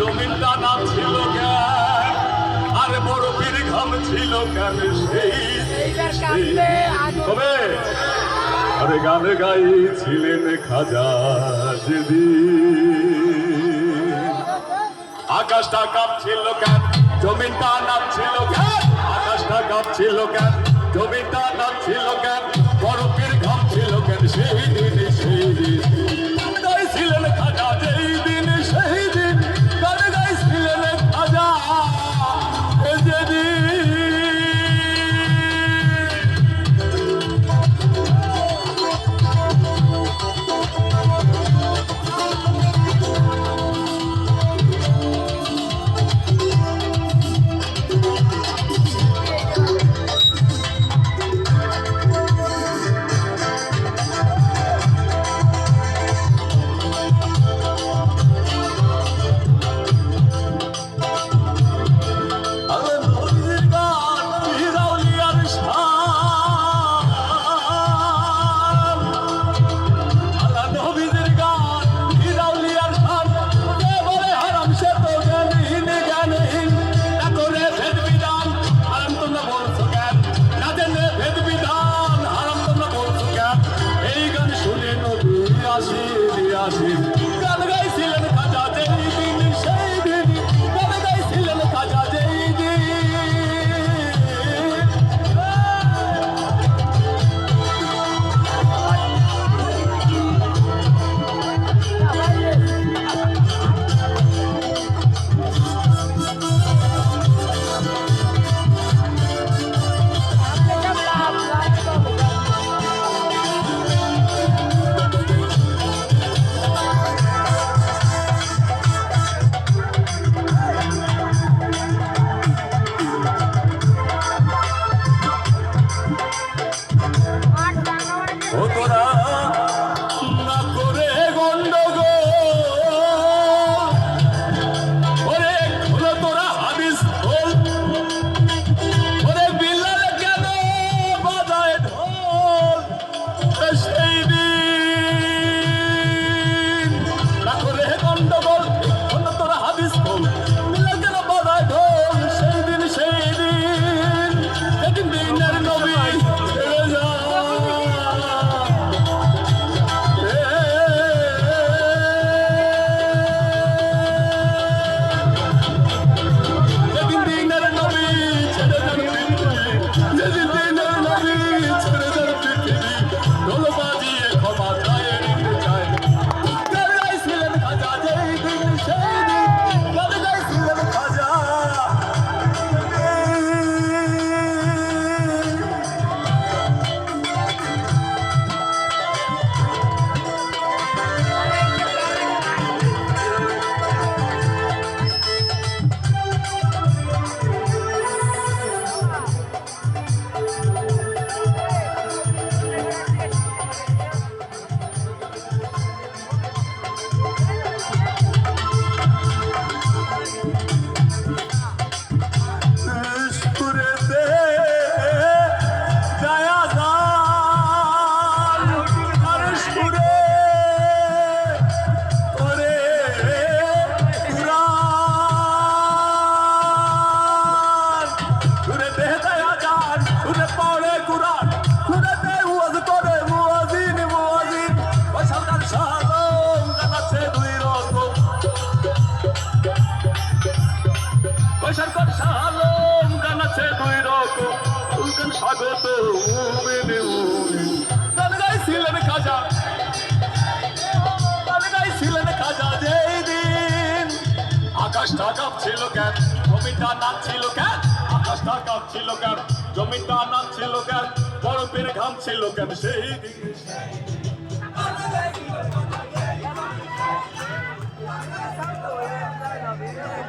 জমিনটা নাম ছিল কেন আর বড় বীরঘাম ছিল কেন সেই তবে আরে গান গাইছিলেন খাজা যদি আকাশটা কাঁপছিল কেন জমিনটা নাম ছিল কেন আকাশটা কাঁপছিল কেন জমিনটা বেসরকার সালম গান আছে দুই রকম উল্কান স্বাগত গান গাইছিলেন খাজা। গান গাইছিলেন খাজা যেই দিন আকাশটা কাঁপছিল কেন? জমিটা নাচছিল কেন? আকাশটা কাঁপছিল কেন? জমিটা নাচছিল কেন? বরফের ঘাম ছিল কেন সেই দিন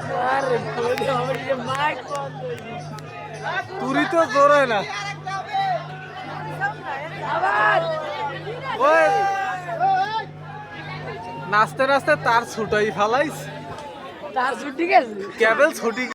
Yeah. তুরি তো জোর হয় না। নাচতে নাচতে তার ছুটাই ফালাইস। তার ছুটি গেছে। কেবল ছুটি